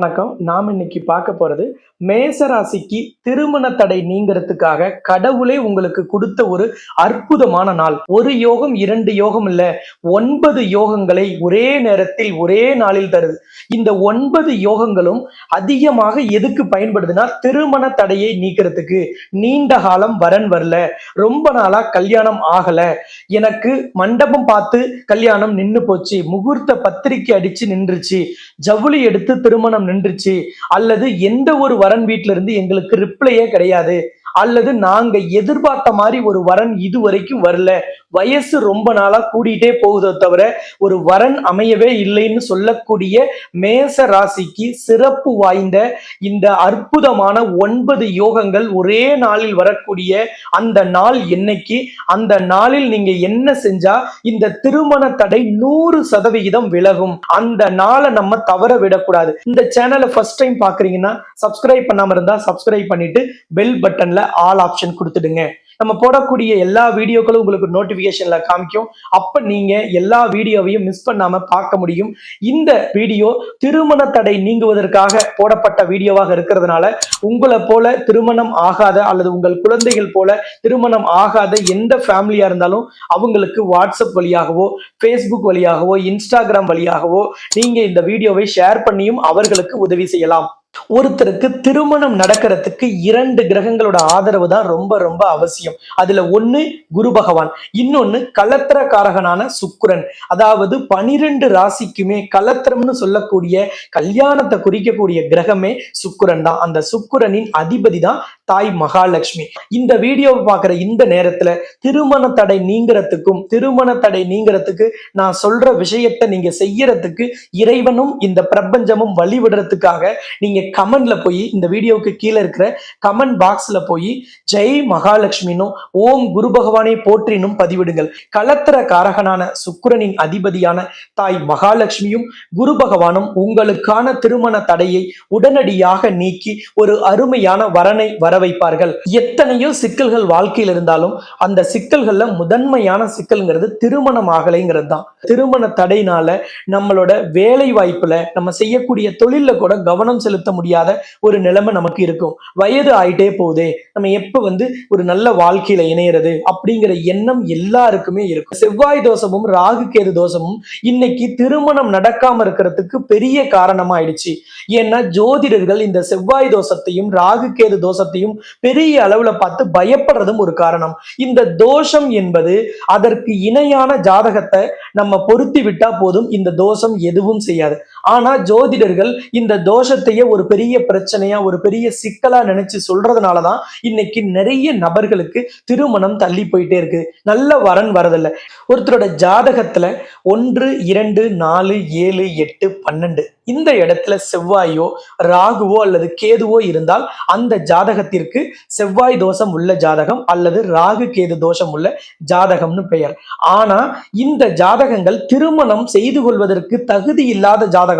வணக்கம். நாம் இன்னைக்கு பார்க்க போறது மேசராசிக்கு திருமண தடை நீங்கிறதுக்காக கடவுளே உங்களுக்கு கொடுத்த ஒரு அற்புதமான நாள். ஒரு யோகம் இரண்டு யோகம் இல்ல. ஒன்பது யோகங்களை ஒரே நேரத்தில் ஒரே நாளில் தருது. இந்த ஒன்பது யோகங்களும் அதிகமாக எதுக்கு பயன்படுதுன்னா திருமண தடையை நீக்கிறதுக்கு. நீண்ட காலம் வரன் வரல. ரொம்ப நாளா கல்யாணம் ஆகல. எனக்கு மண்டபம் பார்த்து கல்யாணம் நின்னு போச்சு. முகூர்த்த பத்திரிக்கை அடிச்சு நின்றுச்சு. ஜவுளி எடுத்து திருமணம் நின்றுச்சு. அல்லது எந்த ஒரு வரன் வீட்ல இருந்து எங்களுக்கு ரிப்ளையே கிடையாது. அல்லது நாங்க எதிர்பார்த்த மாதிரி ஒரு வரன் இது வரைக்கும் வரல. வயசு ரொம்ப நாளா கூடிட்டே போகுதோ தவிர ஒரு வரன் அமையவே இல்லைன்னு சொல்லக்கூடிய மேச ராசிக்கு சிறப்பு வாய்ந்த இந்த அற்புதமான ஒன்பது யோகங்கள் ஒரே நாளில் வரக்கூடிய அந்த நாள் என்னைக்கு? அந்த நாளில் நீங்க என்ன செஞ்சா இந்த திருமண தடை நூறு சதவிகிதம் விலகும். அந்த நாளை நம்ம தவற விடக்கூடாது. இந்த சேனலை ஃபர்ஸ்ட் டைம் பாக்குறீங்கன்னா சப்ஸ்கிரைப் பண்ணாம இருந்தா சப்ஸ்கிரைப் பண்ணிட்டு பெல் பட்டன்ல ஆல் ஆப்ஷன் கொடுத்துடுங்க. நம்ம போடக்கூடிய எல்லா வீடியோக்களும் உங்களுக்கு நோட்டிபிகேஷன்ல காமிக்கும். அப்ப நீங்க எல்லா வீடியோவையும் மிஸ் பண்ணாம பார்க்க முடியும். இந்த வீடியோ திருமண தடை நீங்குவதற்காக போடப்பட்ட வீடியோவாக இருக்கிறதுனால உங்களை போல திருமணம் ஆகாத அல்லது உங்கள் குழந்தைகள் போல திருமணம் ஆகாத எந்த ஃபேமிலியா இருந்தாலும் அவங்களுக்கு வாட்ஸ்அப் வழியாகவோ ஃபேஸ்புக் வழியாகவோ இன்ஸ்டாகிராம் வழியாகவோ நீங்க இந்த வீடியோவை ஷேர் பண்ணியும் அவர்களுக்கு உதவி செய்யலாம். ஒருத்தருக்கு திருமணம் நடக்கிறதுக்கு இரண்டு கிரகங்களோட ஆதரவு தான் ரொம்ப ரொம்ப அவசியம். அதுல ஒண்ணு குரு பகவான் இன்னொன்னு கலத்திரக்காரகனான சுக்கிரன். அதாவது பனிரெண்டு ராசிக்குமே கலத்திரம்னு சொல்லக்கூடிய கல்யாணத்தை குறிக்கக்கூடிய கிரகமே சுக்கிரன் தான். அந்த சுக்குரனின் அதிபதி தான் தாய் மகாலட்சுமி. இந்த வீடியோவை பார்க்குற இந்த நேரத்துல திருமண தடை நீங்கிறதுக்கும் திருமண தடை நீங்கிறதுக்கு நான் சொல்ற விஷயத்தை நீங்க செய்யறதுக்கு இறைவனும் இந்த பிரபஞ்சமும் வழிவிடுறதுக்காக நீங்க கமெண்ட்ல போய் இந்த வீடியோவுக்கு கீழே இருக்கிற கமெண்ட் பாக்ஸ்ல போய் ஜெய் மகாலட்சுமினும் ஓம் குரு பகவானை போற்றினும் பதிவிடுங்கள். கலத்திர காரகனான சுக்கிரனின் அதிபதியான தாய் மகாலட்சுமியும் குரு பகவானும் உங்களுக்கான திருமண தடையை உடனடியாக நீக்கி ஒரு அருமையான வரனை வர வைப்பார்கள் எத்தனையோ சிக்கல்கள் வாழ்க்கையில் இருந்தாலும் அந்த சிக்கல்கள்ல முதன்மையான சிக்கல்ங்கிறது திருமணம் ஆகலைங்கிறது தான். திருமண தடையினால நம்மளோட வேலை வாய்ப்புல நம்ம செய்யக்கூடிய தொழில கூட கவனம் செலுத்த முடியாத ஒரு நிலைமை நமக்கு இருக்கும். வயது ஆயிட்டே போகுதே. நம்ம எப்ப வந்து ஒரு நல்ல வாழ்க்கையில இணையிறது அப்படிங்கிற எண்ணம் எல்லாருக்குமே இருக்கும். செவ்வாய் தோஷமும் ராகு கேது தோஷமும் இன்னைக்கு திருமணம் நடக்காம இருக்கிறதுக்கு பெரிய காரணமாயிடுச்சு. ஏன்னா ஜோதிடர்கள் இந்த செவ்வாய் தோஷத்தையும் ராகு கேது தோஷத்தையும் பெரிய அளவுல பார்த்து பயப்படுறதும் ஒரு காரணம். இந்த தோஷம் என்பது அதற்கு இணையான ஜாதகத்தை நம்ம பொருத்தி விட்டா போதும். இந்த தோஷம் எதுவும் செய்யாது. ஆனா ஜோதிடர்கள் இந்த தோஷத்தையே ஒரு பெரிய பிரச்சனையா ஒரு பெரிய சிக்கலா நினைச்சு சொல்றதுனாலதான் இன்னைக்கு நிறைய நபர்களுக்கு திருமணம் தள்ளி போயிட்டே இருக்கு. நல்ல வரன் வரதில்லை. ஒருத்தரோட ஜாதகத்துல ஒன்று இரண்டு நாலு ஏழு எட்டு பன்னெண்டு. இந்த இடத்துல செவ்வாயோ ராகுவோ அல்லது கேதுவோ இருந்தால் அந்த ஜாதகத்திற்கு செவ்வாய் தோஷம் உள்ள ஜாதகம் அல்லது ராகு கேது தோஷம் உள்ள ஜாதகம்னு பெயர். ஆனா இந்த ஜாதகங்கள் திருமணம் செய்து கொள்வதற்கு தகுதி இல்லாத ஜாதகம்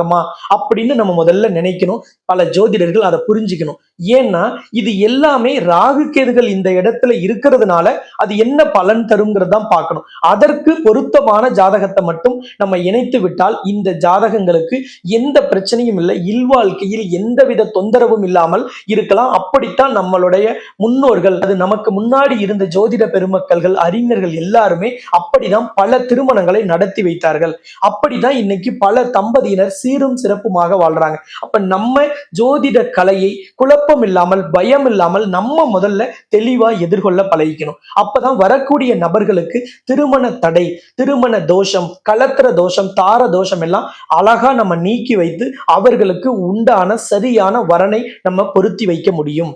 அப்படின்னு நம்ம முதல்ல நினைக்கணும். பல ஜோதிடர்கள் அதை புரிஞ்சுக்கணும். ஏன்னா இது எல்லாமே ராகு கேதுகள் இந்த இடத்துல இருக்கிறதுனால அது என்ன பலன் தருங்கிறது தான் பார்க்கணும். அதற்கு பொருத்தமான ஜாதகத்தை மட்டும் நம்ம இணைத்து விட்டால் இந்த ஜாதகங்களுக்கு எந்த பிரச்சனையும் இல்லை. இல்வாழ்க்கையில் எந்தவித தொந்தரவும் இல்லாமல் இருக்கலாம். அப்படித்தான் நம்மளுடைய முன்னோர்கள் அது நமக்கு முன்னாடி இருந்த ஜோதிட பெருமக்கள்கள் அறிஞர்கள் எல்லாருமே அப்படிதான் பல திருமணங்களை நடத்தி வைத்தார்கள். அப்படிதான் இன்னைக்கு பல தம்பதியினர் சீரும் சிறப்புமாக வாழ்றாங்க. அப்ப நம்ம ஜோதிட கலையை குழப்பம் இல்லாமல் பயம் இல்லாமல் நம்ம முதல்ல தெளிவா எதிர்கொள்ள பழகிக்கணும். அப்பதான் வரக்கூடிய நபர்களுக்கு திருமண தடை திருமண தோஷம் கலத்திர தோஷம் தார தோஷம் எல்லாம் அழகா நம்ம நீக்கி வைத்து அவர்களுக்கு உண்டான சரியான வரனை நம்ம பொருத்தி வைக்க முடியும்.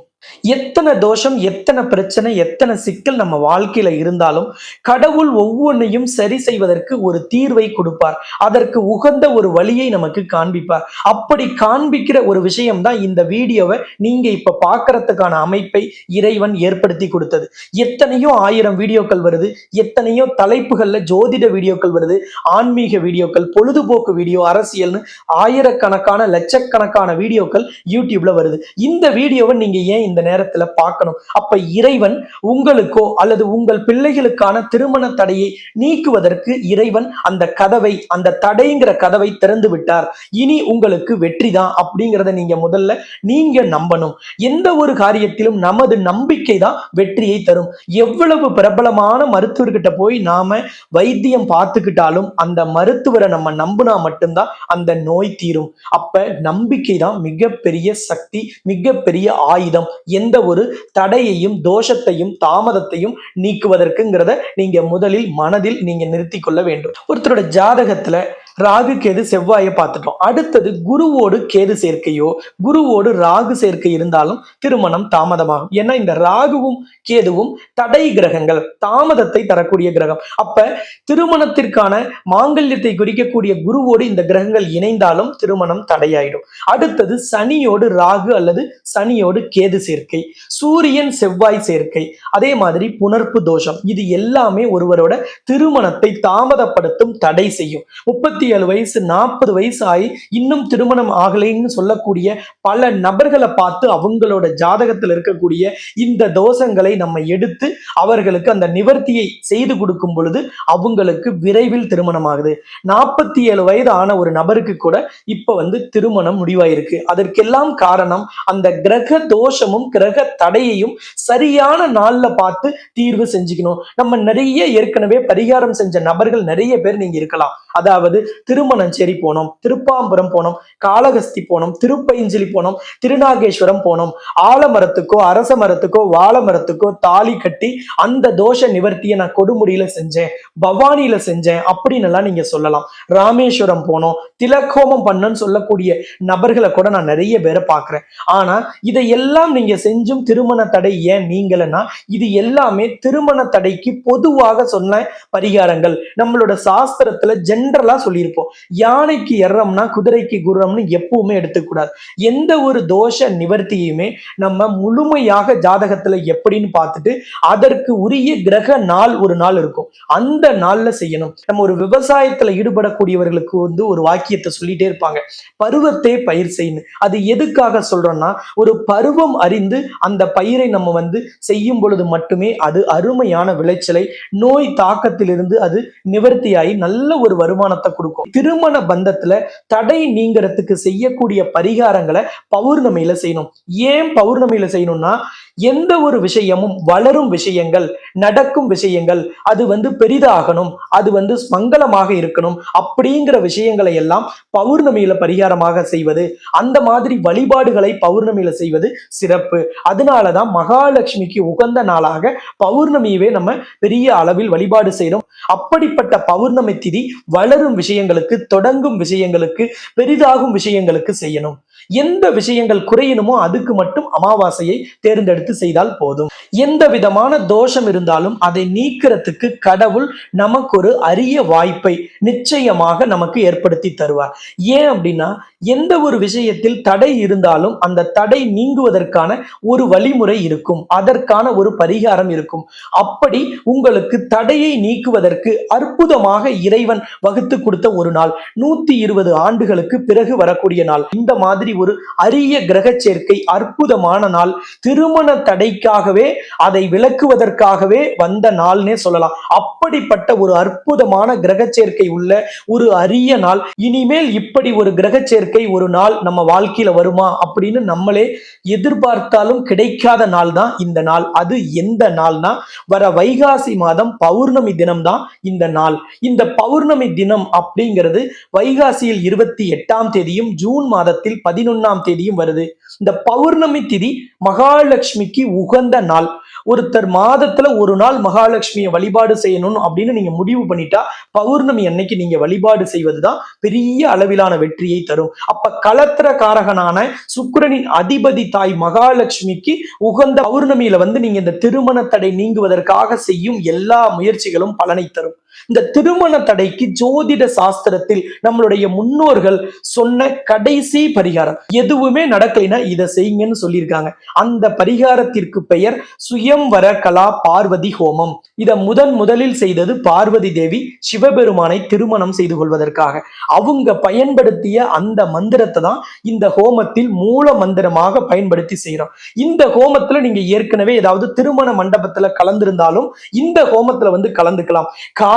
எத்தனை தோஷம் எத்தனை பிரச்சனை எத்தனை சிக்கல் நம்ம வாழ்க்கையில இருந்தாலும் கடவுள் ஒவ்வொன்றையும் சரி செய்வதற்கு ஒரு தீர்வை கொடுப்பார். அதற்கு உகந்த ஒரு வழியை நமக்கு காண்பிப்பார். அப்படி காண்பிக்கிற ஒரு விஷயம் தான் இந்த வீடியோவை நீங்க இப்ப பாக்குறதுக்கான அமைப்பை இறைவன் ஏற்படுத்தி கொடுத்தது. எத்தனையோ ஆயிரம் வீடியோக்கள் வருது எத்தனையோ தலைப்புகள்ல ஜோதிட வீடியோக்கள் வருது ஆன்மீக வீடியோக்கள் பொழுதுபோக்கு வீடியோ அரசியல்னு ஆயிரக்கணக்கான லட்சக்கணக்கான வீடியோக்கள் யூடியூப்ல வருது. இந்த வீடியோவை நீங்க ஏன் இந்த நேரத்துல பார்க்கணும். அப்ப இறைவன் உங்களுக்கோ அல்லது உங்கள் பிள்ளைகளுக்கான திருமண தடையை நீக்குவதற்கு இறைவன் அந்த கதவை அந்த தடைங்கிற கதவை திறந்து விட்டார். இனி உங்களுக்கு வெற்றி தான் அப்படிங்கிறத நீங்க முதல்ல நீங்க நம்பணும். எந்த ஒரு காரியத்திலும் நமது நம்பிக்கை தான் வெற்றியை தரும். எவ்வளவு பிரபலமான மருத்துவர்கிட்ட போய் நாம வைத்தியம் பார்த்துக்கிட்டாலும் அந்த மருத்துவரை நம்ம நம்பினா மட்டும்தான் அந்த நோய் தீரும். அப்ப நம்பிக்கை தான் மிகப்பெரிய சக்தி மிகப்பெரிய ஆயுதம். எந்த ஒரு தடையையும் தோஷத்தையும் தாமதத்தையும் நீக்குவதற்குங்கிறத நீங்க முதலில் மனதில் நீங்க நிறுத்தி கொள்ள வேண்டும். ஒருத்தரோட ஜாதகத்துல ராகு கேது செவ்வாயை பார்த்துட்டோம். அடுத்தது குருவோடு கேது சேர்க்கையோ குருவோடு ராகு சேர்க்கை இருந்தாலும் திருமணம் தாமதமாகும். ஏன்னா இந்த ராகுவும் கேதுவும் தடை கிரகங்கள் தாமதத்தை தரக்கூடிய கிரகம். அப்ப திருமணத்திற்கான மாங்கல்யத்தை குறிக்கக்கூடிய குருவோடு இந்த கிரகங்கள் இணைந்தாலும் திருமணம் தடையாயிடும். அடுத்தது சனியோடு ராகு அல்லது சனியோடு கேது சேர்க்கை சூரியன் செவ்வாய் சேர்க்கை அதே மாதிரி புணர்ப்பு தோஷம். இது எல்லாமே ஒருவரோட திருமணத்தை தாமதப்படுத்தும் தடை செய்யும். முப்பத்தி ஏழு வயசு நாற்பது வயசு ஆகி இன்னும் திருமணம் ஆகலைன்னு சொல்லக்கூடிய பல நபர்களை பார்த்து அவங்களோட ஜாதகத்தில் இருக்கக்கூடிய இந்த தோஷங்களை நம்ம எடுத்து அவர்களுக்கு அந்த நிவர்த்தியை செய்து கொடுக்கும் பொழுது அவங்களுக்கு விரைவில் திருமணம் ஆகுது நாற்பத்தி ஏழு வயது ஆன ஒரு நபருக்கு கூட இப்ப வந்து திருமணம் முடிவாயிருக்கு. அதற்கெல்லாம் காரணம் அந்த கிரக தோஷமும் கிரக தடையையும் சரியான நாள்ல பார்த்து தீர்வு செஞ்சுக்கணும். நம்ம நிறைய ஏற்கனவே பரிகாரம் செஞ்ச நபர்கள் நிறைய பேர் நீங்க இருக்கலாம். அதாவது திருமணஞ்சேரி போனோம் திருப்பாம்புரம் போனோம் காளகஸ்தி போனோம் திருப்பைஞ்சிலி போனோம் திருநாகேஸ்வரம் போனோம். ஆலமரத்துக்கோ அரச மரத்துக்கோ வாழை மரத்துக்கோ தாலி கட்டி அந்த தோஷ நிவர்த்தியை நான் கொடுமுடியில செஞ்சேன் பவானியில செஞ்சேன் அப்படின்னு எல்லாம் நீங்க சொல்லலாம். ராமேஸ்வரம் போனோம் திலக்கோமம் பண்ணன்னு சொல்லக்கூடிய நபர்களை கூட நான் நிறைய பேரை பார்க்கிறேன். ஆனா இதையெல்லாம் நீங்க செஞ்சும் திருமண தடை ஏன் நீங்களன்னா இது எல்லாமே திருமண தடைக்கு பொதுவாக சொன்ன பரிகாரங்கள். நம்மளோட சாஸ்திரத்துல ஜென்ரலா சொல்லியிருப்போம். யானைக்கு எறம்னா குதிரைக்கு குர்ரம்னு எப்பவுமே எடுத்துக்கூடாது. எந்த ஒரு தோஷ நிவர்த்தியுமே நம்ம முழுமையாக ஜாதகத்துல எப்படின்னு பார்த்துட்டு அதற்கு உரிய கிரக நாள் ஒரு நாள் இருக்கும். அந்த நாள்ல செய்யணும். நம்ம ஒரு விவசாயத்துல ஈடுபடக்கூடியவர்களுக்கு வந்து ஒரு வாக்கியத்தை சொல்லிட்டே இருப்பாங்க. பருவத்தை பயிர் செய்யணும் அது எதுக்காக சொல்றோம்னா ஒரு பருவம் அறிந்து அந்த பயிரை நம்ம வந்து செய்யும் பொழுது மட்டுமே அது அருமையான விளைச்சலை நோய் தாக்கத்திலிருந்து அது நிவர்த்தியாகி நல்ல ஒரு வருமானத்தை கொடுக்கும். திருமண பந்தத்துல தடை நீங்கிறதுக்கு செய்யக்கூடிய பரிகாரங்களை பௌர்ணமியில செய்யணும். ஏன் பௌர்ணமியில செய்யணும்னா எந்த ஒரு விஷயமும் வளரும் விஷயங்கள் நடக்கும் விஷயங்கள் அது வந்து பெரிதாகணும் அது வந்து மங்களமாக இருக்கணும் அப்படிங்கிற விஷயங்களை எல்லாம் பௌர்ணமியில பரிகாரமாக செய்வது அந்த மாதிரி வழிபாடுகளை பௌர்ணமியில செய்வது சிறப்பு. அதனாலதான் மகாலட்சுமிக்கு உகந்த நாளாக பௌர்ணமியவே நம்ம பெரிய அளவில் வழிபாடு செய்யறோம். அப்படிப்பட்ட பௌர்ணமி திதி வளரும் விஷயம் விஷயங்களுக்கு தொடங்கும் விஷயங்களுக்கு பெரிதாகும் விஷயங்களுக்கு செய்யணும். எந்த விஷயங்கள் குறையணுமோ அதுக்கு மட்டும் அமாவாசையை தேர்ந்தெடுத்து செய்தால் போதும். எந்த விதமான தோஷம் இருந்தாலும் அதை நீக்கிறதுக்கு கடவுள் நமக்கு ஒரு அரிய வாய்ப்பை நிச்சயமாக நமக்கு ஏற்படுத்தி தருவார். ஏன் அப்படின்னா எந்த ஒரு விஷயத்தில் தடை இருந்தாலும் அந்த தடை நீங்குவதற்கான ஒரு வழிமுறை இருக்கும். அதற்கான ஒரு பரிகாரம் இருக்கும். அப்படி உங்களுக்கு தடையை நீக்குவதற்கு அற்புதமாக இறைவன் வகுத்து கொடுத்த ஒரு நாள். நூத்தி இருபது ஆண்டுகளுக்கு பிறகு வரக்கூடிய நாள். இந்த மாதிரி ஒரு அரிய கிரக சேர்க்கை அற்புதமான நாள். திருமண தடைக்காகவே அதை விளக்குவதற்காகவே வந்த நாள்னே சொல்லலாம். அப்படிப்பட்ட ஒரு அற்புதமான கிரக சேர்க்கை உள்ள ஒரு அரிய நாள். இனிமேல் இப்படி ஒரு கிரக சேர்க்கை ஒரு நாள் நம்ம வாழ்க்கையில வருமா அப்படின்னு நம்மளே எதிர்பார்த்தாலும் கிடைக்காத நாள் தான் இந்த நாள். அது எந்த நாள்னா வர வைகாசி மாதம் பௌர்ணமி தினம் தான் இந்த நாள். இந்த பௌர்ணமி தினம் அப்படிங்கிறது வைகாசியில் இருபத்தி எட்டாம் தேதியும் ஜூன் மாதத்தில் பதினொன்று பதினொன்னாம் தேதியும் வருது. இந்த பௌர்ணமி திதி மகாலட்சுமிக்கு உகந்த நாள். ஒருத்தர் மாதத்துல ஒரு நாள் மகாலட்சுமியை வழிபாடு செய்யணும் அப்படின்னு நீங்க முடிவு பண்ணிட்டா பௌர்ணமி அன்னைக்கு நீங்க வழிபாடு செய்வதுதான் பெரிய அளவிலான வெற்றியை தரும். அப்ப களத்திர காரகனான சுக்கிரனின் அதிபதி தாய் மகாலட்சுமிக்கு உகந்த பௌர்ணமியில வந்து நீங்க இந்த திருமண தடை நீங்குவதற்காக செய்யும் எல்லா முயற்சிகளும் பலனை தரும். இந்த திருமண தடைக்கு ஜோதிட சாஸ்திரத்தில் நம்மளுடைய முன்னோர்கள் சொன்ன கடைசி பரிகாரம். எதுவுமே நடக்கலைன்னா இதை செய்யுங்கன்னு சொல்லியிருக்காங்க. அந்த பரிகாரத்திற்கு பெயர் சுயம்வர கலா பார்வதி ஹோமம். இதை முதன் முதலில் செய்தது பார்வதி தேவி சிவபெருமானை திருமணம் செய்து கொள்வதற்காக. அவங்க பயன்படுத்திய அந்த மந்திரத்தை தான் இந்த ஹோமத்தில் மூல மந்திரமாக பயன்படுத்தி செய்யறோம் இந்த ஹோமத்துல நீங்க ஏற்கனவே ஏதாவது திருமண மண்டபத்துல கலந்திருந்தாலும் இந்த ஹோமத்துல வந்து கலந்துக்கலாம்.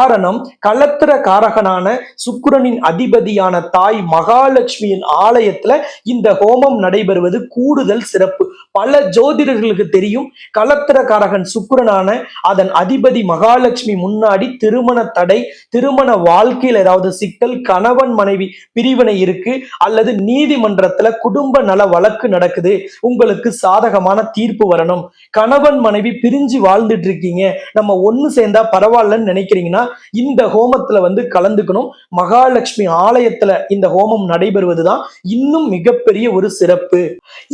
காரணம் களத்திர காரகனான சுக்கிரனின் அதிபதியான தாய் மகாலட்சுமியின் ஆலயத்துல இந்த ஹோமம் நடைபெறுவது கூடுதல் சிறப்பு. பல ஜோதிடர்களுக்கு தெரியும் களத்திர காரகன் சுக்கிரனான அதன் அதிபதி மகாலட்சுமி முன்னாடி திருமண தடை திருமண வாழ்க்கையில் ஏதாவது சிக்கல் கணவன் மனைவி பிரிவினை இருக்கு அல்லது நீதிமன்றத்துல குடும்ப நல வழக்கு நடக்குது உங்களுக்கு சாதகமான தீர்ப்பு வரணும். கணவன் மனைவி பிரிஞ்சு வாழ்ந்துட்டு இருக்கீங்க. நம்ம ஒண்ணு சேர்ந்தா பரவாயில்லன்னு நினைக்கிறீங்கன்னா இந்த ஹோமத்துல வந்து கலந்துக்கணும். மகாலட்சுமி ஆலயத்துல இந்த ஹோமம் நடைபெறுவதுதான் இன்னும் மிகப்பெரிய ஒரு சிறப்பு.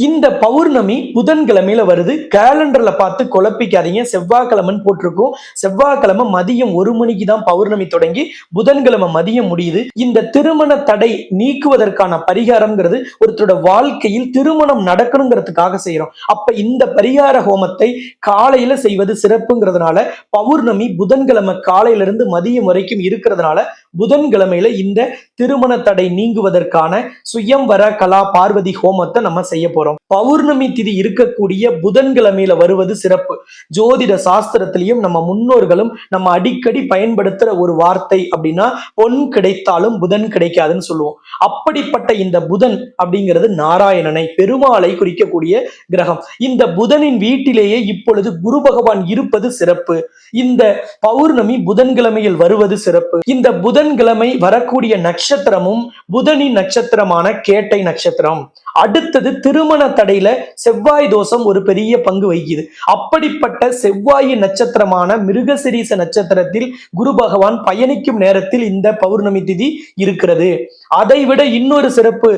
இந்த பௌர்ணமி புதன்கிழமையில வருது. கேலண்டர்ல பார்த்து குழப்பிக்காதீங்க. செவ்வாய்க்கிழமைன்னு போட்டிருக்கும். செவ்வாய்க்கிழமை மதியம் ஒரு மணிக்கு தான் பௌர்ணமி தொடங்கி புதன்கிழமை மதியம் முடியுது. இந்த திருமண தடை நீக்குவதற்கான பரிகாரம்ங்கிறது ஒருத்தரோட வாழ்க்கையில் திருமணம் நடக்கணுங்கிறதுக்காக செய்யறோம் அப்ப இந்த பரிகார ஹோமத்தை காலையில செய்வது சிறப்புங்கிறதுனால பௌர்ணமி புதன்கிழமை காலையிலிருந்து மதியம் வரைக்கும் இருக்கிறதுனால புதன்கிழமையில இந்த திருமண தடை நீங்குவதற்கான சுயம்வர கலா பார்வதி ஹோமத்தை நம்ம செய்ய போறோம். பௌர்ணமி திதி இருக்கக்கூடிய புதன்கிழமையில வருவது சிறப்பு. ஜோதிட சாஸ்திரத்திலையும் நம்ம முன்னோர்களும் நம்ம அடிக்கடி பயன்படுத்துற ஒரு வார்த்தை அப்படின்னா பொன் கிடைத்தாலும் புதன் கிடைக்காதுன்னு சொல்லுவோம். அப்படிப்பட்ட இந்த புதன் அப்படிங்கிறது நாராயணனை பெருமாளை குறிக்கக்கூடிய கிரகம். இந்த புதனின் வீட்டிலேயே இப்பொழுது குரு பகவான் இருப்பது சிறப்பு. இந்த பௌர்ணமி கிழமையில் வருவது சிறப்பு. இந்த புதன்கிழமை வரக்கூடிய நட்சத்திரமும் புதனின் நட்சத்திரமான கேட்டை நட்சத்திரம். அடுத்தது திருமண தடையில செவ்வாய் தோஷம் ஒரு பெரிய பங்கு வகிக்குது. அப்படிப்பட்ட செவ்வாயின் நட்சத்திரமான மிருகசிரீச நட்சத்திரத்தில் குரு பகவான் பயணிக்கும் நேரத்தில் இந்த பௌர்ணமி திதி இருக்கிறது. அதை விட இன்னொரு சிறப்பு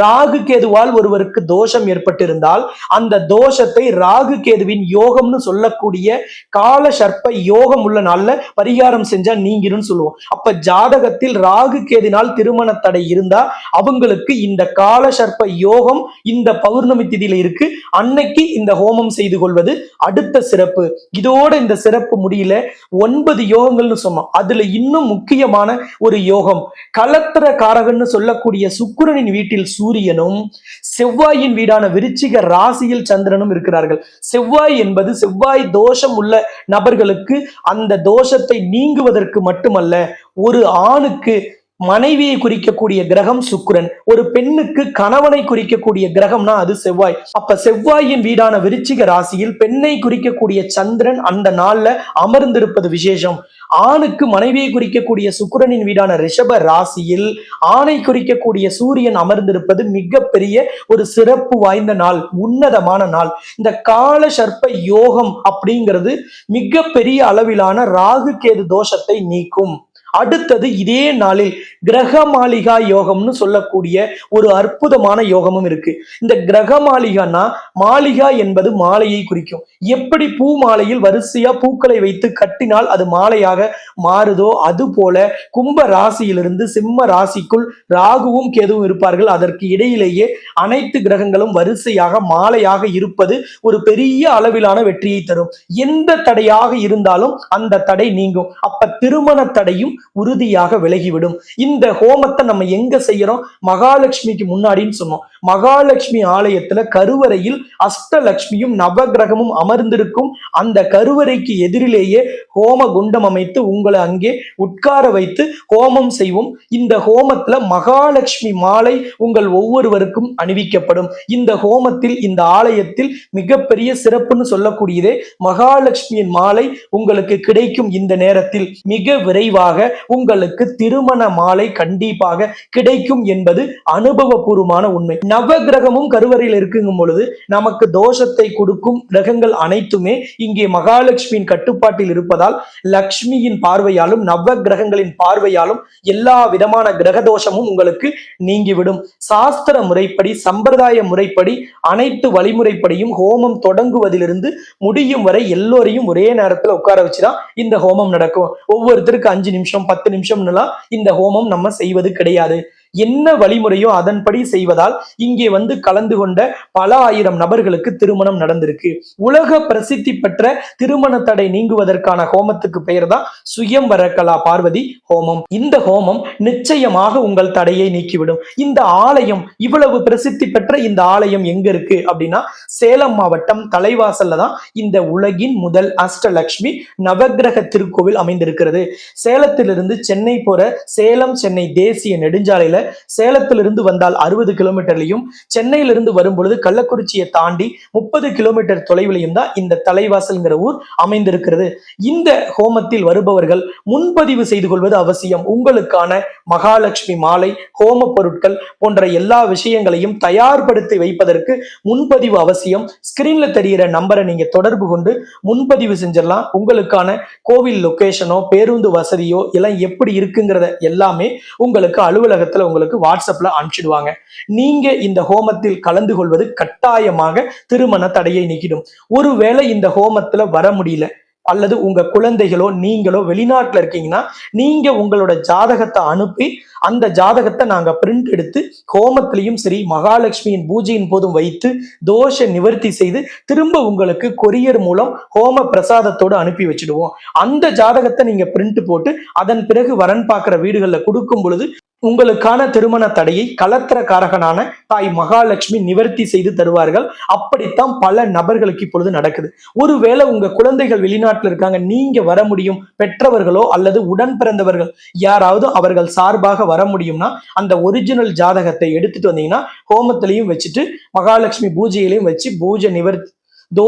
ராகு கேதுவால் ஒருவருக்கு தோஷம் ஏற்பட்டிருந்தால் அந்த தோஷத்தை ராகு கேதுவின் யோகம்னு சொல்லக்கூடிய கால சர்ப்ப யோகம் உள்ள நாள்ல பரிகாரம் செஞ்ச நீங்கிரும் சொல்லுவோம். அப்ப ஜாதகத்தில் ராகு கேதினால் திருமண தடை இருந்தா அவங்களுக்கு இந்த கால சர்ப்ப யோகம் இந்த பௌர்ணமி திதியில இருக்கு. அன்னைக்கு இந்த ஹோமம் செய்து கொள்வது அடுத்த சிறப்பு. இதோட இந்த சிறப்பு முடியல ஒன்பது யோகங்கள்னு சொன்னோம். அதுல இன்னும் முக்கியமான ஒரு யோகம். கலத்திர காரகன்னு சொல்லக்கூடிய சுக்கிரனின் வீட்டில் சூரியனும் செவ்வாயின் வீடான விருச்சிக ராசியில் சந்திரனும் இருக்கிறார்கள். செவ்வாய் என்பது செவ்வாய் தோஷம் உள்ள நபர்களுக்கு அந்த தோஷத்தை நீங்குவதற்கு மட்டுமல்ல ஒரு ஆணுக்கு மனைவியை குறிக்கக்கூடிய கிரகம் சுக்கிரன். ஒரு பெண்ணுக்கு கணவனை குறிக்கக்கூடிய கிரகம்னா அது செவ்வாய். அப்ப செவ்வாயின் வீடான விருச்சிக ராசியில் பெண்ணை குறிக்கக்கூடிய சந்திரன் அந்த நாள்ல அமர்ந்திருப்பது விசேஷம். ஆணுக்கு மனைவியை குறிக்கக்கூடிய சுக்கிரனின் வீடான ரிஷப ராசியில் ஆணை குறிக்கக்கூடிய சூரியன் அமர்ந்திருப்பது மிகப்பெரிய ஒரு சிறப்பு வாய்ந்த நாள் உன்னதமான நாள். இந்த கால சர்ப்ப யோகம் அப்படிங்கிறது மிகப்பெரிய அளவிலான ராகு கேது தோஷத்தை நீக்கும். அடுத்தது இதே நாளில் கிரக மாளிகா யோகம்னு சொல்லக்கூடிய ஒரு அற்புதமான யோகமும் இருக்கு. இந்த கிரக மாளிகான்னா மாளிகா என்பது மாலையை குறிக்கும். எப்படி பூ மாலையில் வரிசையா பூக்களை வைத்து கட்டினால் அது மாலையாக மாறுதோ அது போல கும்ப ராசியிலிருந்து சிம்ம ராசிக்குள் ராகுவும் கேதுவும் இருப்பார்கள். அதற்கு இடையிலேயே அனைத்து கிரகங்களும் வரிசையாக மாலையாக இருப்பது ஒரு பெரிய அளவிலான வெற்றியை தரும். எந்த தடையாக இருந்தாலும் அந்த தடை நீங்கும். அப்ப திருமண தடையும் உறுதியாக விலகிவிடும். இந்த ஹோமத்தை நம்ம எங்க செய்யறோம்? மகாலட்சுமிக்கு முன்னாடின்னு சொன்னோம். மகாலட்சுமி ஆலயத்துல கருவறையில் அஷ்டலட்சுமியும் நவகிரகமும் அமர்ந்திருக்கும். அந்த கருவறைக்கு எதிரிலேயே ஹோம குண்டம் அமைத்து உங்களை அங்கே உட்கார வைத்து ஹோமம் செய்வோம். இந்த ஹோமத்துல மகாலட்சுமி மாலை உங்கள் ஒவ்வொருவருக்கும் அணிவிக்கப்படும். இந்த ஹோமத்தில் இந்த ஆலயத்தில் மிகப்பெரிய சிறப்புன்னு சொல்லக்கூடியதே மகாலட்சுமியின் மாலை உங்களுக்கு கிடைக்கும் இந்த நேரத்தில். மிக விரைவாக உங்களுக்கு திருமண மாலை கண்டிப்பாக கிடைக்கும் என்பது அனுபவபூர்வமான உண்மை. நவ கிரகமும் கருவறையில் இருக்குங்கும் பொழுது நமக்கு தோஷத்தை கொடுக்கும் கிரகங்கள் அனைத்துமே இங்கே மகாலட்சுமியின் கட்டுப்பாட்டில் இருப்பதால் லக்ஷ்மியின் பார்வையாலும் நவ கிரகங்களின் பார்வையாலும் எல்லா விதமான கிரக தோஷமும் உங்களுக்கு நீங்கிவிடும். சாஸ்திர முறைப்படி சம்பிரதாய முறைப்படி அனைத்து வழிமுறைப்படியும் ஹோமம் தொடங்குவதிலிருந்து முடியும் வரை எல்லோரையும் ஒரே நேரத்துல உட்கார வச்சுதான் இந்த ஹோமம் நடக்கும். ஒவ்வொருத்தருக்கு அஞ்சு நிமிஷம் பத்து நிமிஷம்னுலாம் இந்த ஹோமம் நம்ம செய்வது கிடையாது. என்ன வழிமுறையோ அதன்படி செய்வதால் இங்கே வந்து கலந்து கொண்ட பல ஆயிரம் நபர்களுக்கு திருமணம் நடந்திருக்கு. உலக பிரசித்தி பெற்ற திருமண தடை நீங்குவதற்கான ஹோமத்துக்கு பெயர் தான் சுயம் வரக்கலா பார்வதி ஹோமம். இந்த ஹோமம் நிச்சயமாக உங்கள் தடையை நீக்கிவிடும். இந்த ஆலயம் இவ்வளவு பிரசித்தி பெற்ற இந்த ஆலயம் எங்க இருக்கு அப்படின்னா சேலம் மாவட்டம் தலைவாசல்ல தான் இந்த உலகின் முதல் அஷ்டலக்ஷ்மி நவக்கிரக திருக்கோவில் அமைந்திருக்கிறது. சேலத்திலிருந்து சென்னை போற சேலம் சென்னை தேசிய நெடுஞ்சாலையில சேலத்திலிருந்து வந்தால் அறுபது கிலோமீட்டர்லையும் சென்னையிலிருந்து வரும் பொழுது கள்ளக்குறிச்சியை தாண்டி முப்பது கிலோமீட்டர் தொலைவிலையும் தான் இந்த தலைவாசல்ங்கிற ஊர் அமைந்திருக்கிறது. இந்த ஹோமத்தில் வருபவர்கள் முன்பதிவு செய்து கொள்வது அவசியம். உங்களுக்கான மகாலட்சுமி மாலை ஹோம பொருட்கள் போன்ற எல்லா விஷயங்களையும் தயார்படுத்தி வைப்பதற்கு முன்பதிவு அவசியம். ஸ்கிரீன்ல தெரிகிற நம்பரை நீங்க தொடர்பு கொண்டு முன்பதிவு செஞ்சிடலாம். உங்களுக்கான கோவில் லொகேஷனோ பேருந்து வசதியோ எல்லாம் எப்படி இருக்குங்கிறத எல்லாமே உங்களுக்கு அலுவலகத்துல உங்களுக்கு வாட்ஸ்அப்ல அனுப்பிச்சிடுவாங்க. நீங்க இந்த ஹோமத்தில் கலந்து கொள்வது கட்டாயமாக திருமண தடையை நீக்கிடும். ஒருவேளை இந்த ஹோமத்துல வர முடியல அல்லது உங்க குழந்தைகளோ நீங்களோ வெளிநாட்டுல இருக்கீங்கன்னா நீங்க உங்களோட ஜாதகத்தை அனுப்பி அந்த ஜாதகத்தை நாங்க பிரிண்ட் எடுத்து ஹோமத்திலையும் சரி மகாலட்சுமியின் பூஜையின் போதும் வைத்து தோஷ நிவர்த்தி செய்து திரும்ப உங்களுக்கு கொரியர் மூலம் ஹோம பிரசாதத்தோடு அனுப்பி வச்சிடுவோம். அந்த ஜாதகத்தை நீங்க பிரிண்ட் போட்டு அதன் பிறகு வரன் பார்க்குற வீடுகளில் கொடுக்கும் பொழுது உங்களுக்கான திருமண தடையை கலத்திரக்காரகனான தாய் மகாலட்சுமி நிவர்த்தி செய்து தருவார்கள். அப்படித்தான் பல நபர்களுக்கு இப்பொழுது நடக்குது. ஒருவேளை உங்க குழந்தைகள் வெளிநாட்டில் இருக்காங்க நீங்க வர முடியும். பெற்றவர்களோ அல்லது உடன் பிறந்தவர்கள் யாராவது அவர்கள் சார்பாக வர முடியும்னா அந்த ஒரிஜினல் ஜாதகத்தை எடுத்துட்டு வந்தீங்கன்னா ஹோமத்திலையும் வச்சுட்டு மகாலட்சுமி பூஜையிலையும் வச்சு பூஜை நிவர்த்தி தோ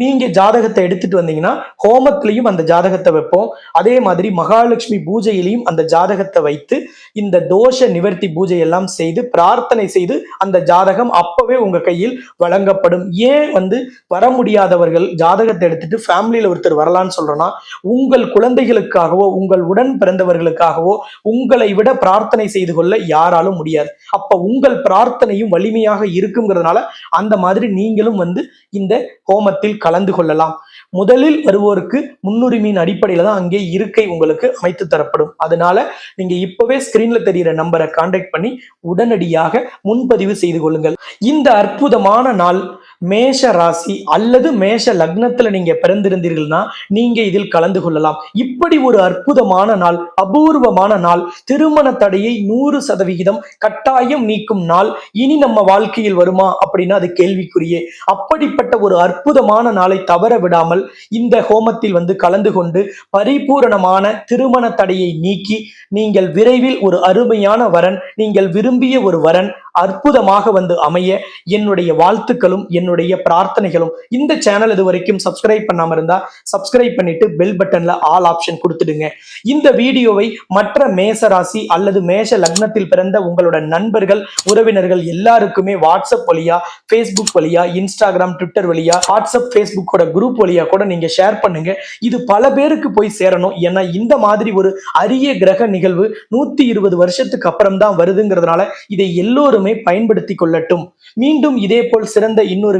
நீங்க ஜாதகத்தை எடுத்துட்டு வந்தீங்கன்னா ஹோமத்திலையும் அந்த ஜாதகத்தை வைப்போம். அதே மாதிரி மகாலட்சுமி பூஜையிலையும் அந்த ஜாதகத்தை வைத்து இந்த தோஷ நிவர்த்தி பூஜை எல்லாம் செய்து பிரார்த்தனை செய்து அந்த ஜாதகம் அப்பவே உங்க கையில் வழங்கப்படும். ஏன் வந்து வர முடியாதவர்கள் ஜாதகத்தை எடுத்துட்டு ஃபேமிலியில ஒருத்தர் வரலான்னு சொல்றோம்னா உங்கள் குழந்தைகளுக்காகவோ உங்கள் உடன் பிறந்தவர்களுக்காகவோ உங்களை விட பிரார்த்தனை செய்து கொள்ள யாராலும் முடியாது. அப்ப உங்கள் பிரார்த்தனையும் வலிமையாக இருக்குங்கிறதுனால அந்த மாதிரி நீங்களும் வந்து இந்த ஹோமத்தில் கலந்து கொள்ளலாம். முதலில் வருவோருக்கு முன்னுரிமையின் அடிப்படையில தான் அங்கே இருக்கை உங்களுக்கு அமைத்து தரப்படும். அதனால நீங்க இப்பவே ஸ்கிரீன்ல தெரியிற நம்பரை கான்டாக்ட் பண்ணி உடனடியாக முன்பதிவு செய்து கொள்ளுங்கள். இந்த அற்புதமான நாள் மேஷ ராசி அல்லது மேஷ லக்னத்துல நீங்க பிறந்திருந்தீர்கள்னா நீங்க இதில் கலந்து கொள்ளலாம். இப்படி ஒரு அற்புதமான நாள் அபூர்வமான நாள் திருமண தடையை நூறு சதவிகிதம் கட்டாயம் நீக்கும் நாள். இனி நம்ம வாழ்க்கையில் வருமா அப்படின்னா அது கேள்விக்குரியே அப்படிப்பட்ட ஒரு அற்புதமான நாளை தவற விடாமல் இந்த ஹோமத்தில் வந்து கலந்து கொண்டு பரிபூரணமான திருமண தடையை நீக்கி நீங்கள் விரைவில் ஒரு அருமையான வரன் நீங்கள் விரும்பிய ஒரு வரன் அற்புதமாக வந்து அமைய என்னுடைய வாழ்த்துக்களும் என்னுடைய பிரார்த்தனைகளும் இந்த சேனல் இது வரைக்கும் சப்ஸ்கிரைப் பண்ணாம இருந்தா சப்ஸ்கிரைப் பண்ணிட்டு பெல் பட்டன்ல ஆல் ஆப்ஷன் கொடுத்துடுங்க. இந்த வீடியோவை மற்ற மேச ராசி அல்லது மேஷ லக்னத்தில் பிறந்த உங்களோட நண்பர்கள் உறவினர்கள் எல்லாருக்குமே வாட்ஸ்அப் வழியா ஃபேஸ்புக் வழியா இன்ஸ்டாகிராம் ட்விட்டர் வழியா வாட்ஸ்அப் ஃபேஸ்புக்கோட குரூப் வழியா கூட நீங்க ஷேர் பண்ணுங்க. இது பல பேருக்கு போய் சேரணும். ஏன்னா இந்த மாதிரி ஒரு அரிய கிரக நிகழ்வு நூத்தி இருபது வருஷத்துக்கு அப்புறம் தான் வருதுங்கிறதுனால இதை எல்லோருமே பயன்படுத்தி கொள்ளட்டும். மீண்டும் இதே போல் சிறந்த இன்னொரு